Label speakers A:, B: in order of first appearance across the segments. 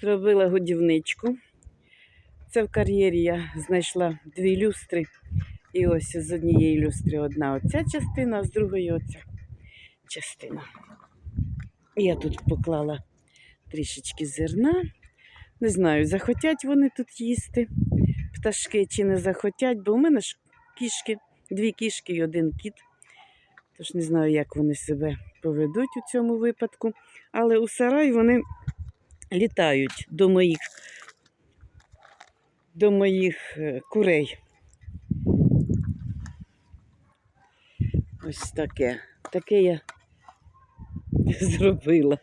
A: Зробила годівничку. Це в кар'єрі я знайшла дві люстри. І ось з однієї люстри одна оця частина, а з другої оця частина. Я тут поклала трішечки зерна. Не знаю, захотять вони тут їсти пташки чи не захотять, бо в мене ж кішки, дві кішки і один кіт. Тож не знаю, як вони себе поведуть у цьому випадку. Але у сарай вони літають до моїх, до моїх е, курей. Ось таке. Таке я зробила.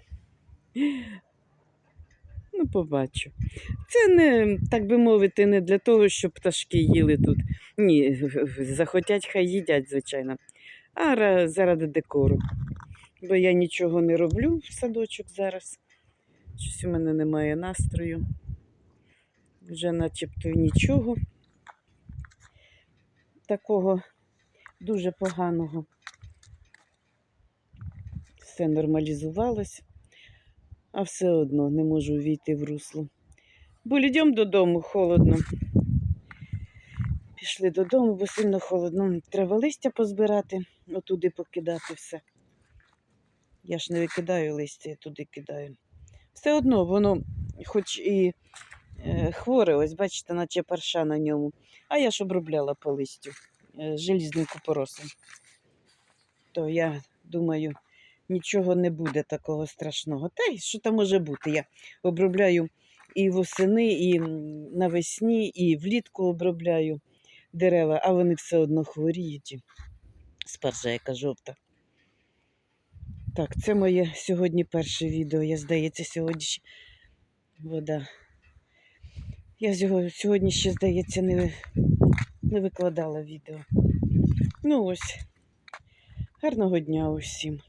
A: Ну, побачу. Це не, так би мовити, не для того, щоб пташки їли тут. Ні, захотять, хай їдять, звичайно. А заради декору. Бо я нічого не роблю в садочок зараз. Щось у мене немає настрою. Вже начебто нічого. Такого дуже поганого. Все нормалізувалось, а все одно не можу війти в русло. Бо йдемо додому холодно. Пішли додому, бо сильно холодно. Треба листя позбирати, отуди покидати все. Я ж не викидаю листя, я туди кидаю. Все одно воно, хоч і е, хворе, ось бачите, наче парша на ньому. А я ж обробляла по листю е, желізним купоросом. То я думаю, нічого не буде такого страшного. Та й що там може бути? Я обробляю і восени, і навесні, і влітку обробляю дерева, а вони все одно хворіють. Спаржа яка жовта. Так, це моє сьогодні перше відео. Я, здається, сьогодні ще вода. Я сьогодні ще, здається, не, не викладала відео. Ну ось. Гарного дня усім.